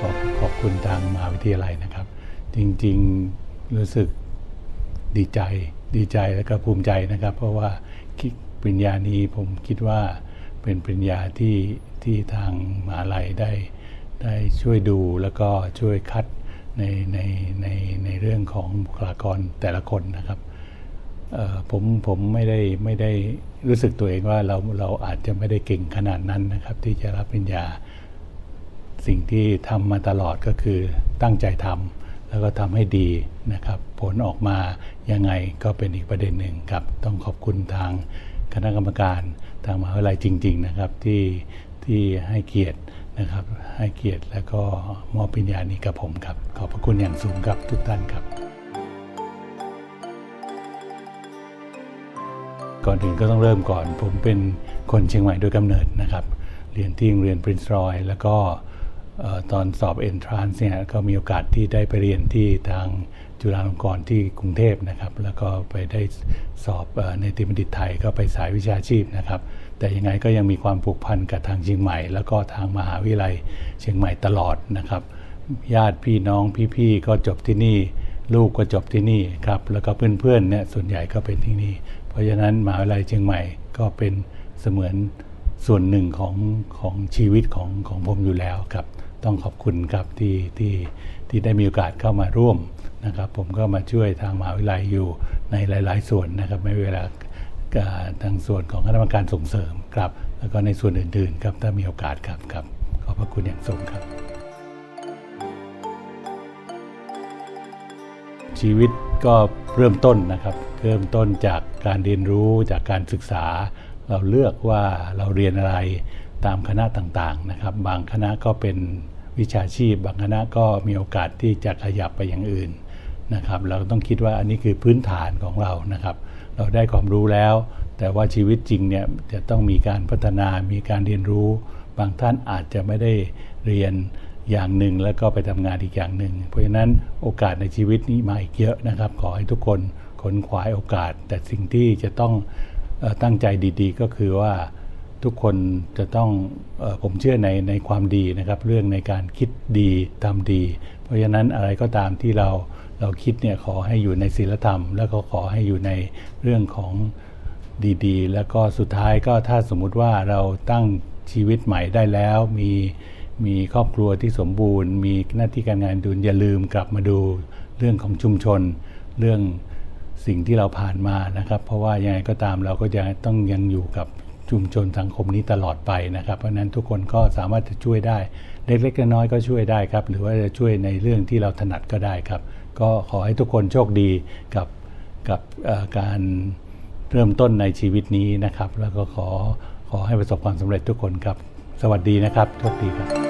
ขอบขอบคุณทางมหาวิทยาลัยนะครับ จริงๆรู้สึกดีใจดีใจแล้วก็ภูมิใจนะครับ เพราะว่าคิดปริญญานี้ผมคิดว่าเป็นปริญญาที่ที่ทางมหาลัยได้ได้ช่วยดูแล้วก็ช่วยคัดในในในในเรื่องของบุคลากรแต่ละคนนะครับผมผมไม่ได้ไม่ได้รู้สึกตัวเองว่าเราเราอาจจะไม่ได้เก่งขนาดนั้นนะครับ ที่จะรับปริญญา สิ่งที่ทำมาตลอดก็คือตั้งใจทำแล้วก็ทำให้ดีนะครับ ผลออกมายังไงก็เป็นอีกประเด็นหนึ่งครับ ต้องขอบคุณทางคณะกรรมการทางมหาวิทยาลัยจริง ๆ นะครับที่ที่ให้เกียรตินะครับ ให้เกียรติแล้วก็มอบปริญญานี้กับผมครับ ขอบพระคุณอย่างสูงครับทุกท่านครับ ก่อนอื่นก็ต้องเริ่มก่อน ผมเป็นคนเชียงใหม่โดยกำเนิดนะครับ เรียนที่โรงเรียนปรินซ์รอย แล้วก็ ตอนสอบเอนทรานซ์เนี่ยก็มีโอกาสที่ได้ไปเรียนที่ทางจุฬาลงกรณ์ที่กรุงเทพนะครับ แล้วก็ไปได้สอบออในติบัณฑิตไทยก็ไปสายวิชาชีพนะครับ แต่ยังไงก็ยังมีความผูกพันกับทางเชียงใหม่ แล้วก็ทางมหาวิทยาลัยเชียงใหม่ตลอดนะครับ ญาติพี่น้องพี่ๆก็จบที่นี่ ลูกก็จบที่นี่ครับแล้วก็เพื่อนๆเนี่ยส่วนใหญ่ก็เป็นที่นี่ เพราะฉะนั้นมหาวิทยาลัยเชียงใหม่ก็เป็นเสมือนส่วนหนึ่งของของชีวิตของของผมอยู่แล้วครับ ต้องขอบคุณครับที่ที่ที่ได้มีโอกาสเข้ามาร่วมนะครับ ผมก็มาช่วยทางมหาวิทยาลัยอยู่ในหลาย ๆ ส่วนนะครับไม่เวลาทางส่วนของคณะกรรมการส่งเสริมครับ แล้วก็ในส่วนอื่น ๆ ครับถ้ามีโอกาสครับครับขอบพระคุณอย่างสูงครับ ชีวิตก็เริ่มต้นนะครับ เริ่มต้นจากการเรียนรู้จากการศึกษา เราเลือกว่าเราเรียนอะไรตามคณะต่าง ๆ นะครับ บางคณะก็เป็น วิชาชีพบางคณะก็มีโอกาสที่จะขยับไปอย่างอื่นนะครับเราต้องคิดว่าอันนี้คือพื้นฐานของเรานะครับ เราได้ความรู้แล้ว แต่ว่าชีวิตจริงเนี่ยจะต้องมีการพัฒนามีการเรียนรู้ บางท่านอาจจะไม่ได้เรียนอย่างหนึ่งแล้วก็ไปทำงานอีกอย่างหนึ่ง เพราะฉะนั้นโอกาสในชีวิตนี้มาอีกเยอะนะครับ ขอให้ทุกคนขนขวายโอกาส แต่สิ่งที่จะต้องตั้งใจดีๆ ก็คือว่า ทุกคนจะต้องออผมเชื่อในในความดีนะครับ เรื่องในการคิดดีทำดี เพราะฉะนั้นอะไรก็ตามที่เราเราคิดเนี่ยขอให้อยู่ในศีลธรรม แล้วก็ขอให้อยู่ในเรื่องของดีๆ แล้วก็สุดท้ายก็ถ้าสมมุติว่าเราตั้งชีวิตใหม่ได้แล้ว มีมีครอบครัวที่สมบูรณ์ มีหน้าที่การงานดุลอย่าลืมกลับมาดูเรื่องของชุมชน เรื่องสิ่งที่เราผ่านมานะครับ เพราะว่ายังไงก็ตามเราก็จะต้องยังอยู่กับ ชุมชนสังคมนี้ตลอดไปนะครับ เพราะนั้นทุกคนก็สามารถจะช่วยได้ เล็กๆน้อยๆก็ช่วยได้ครับ หรือว่าจะช่วยในเรื่องที่เราถนัดก็ได้ครับ ก็ขอให้ทุกคนโชคดีกับกับการเริ่มต้นในชีวิตนี้นะครับ แล้วก็ขอขอให้ประสบความสำเร็จทุกคนครับ สวัสดีนะครับโชคดีครับ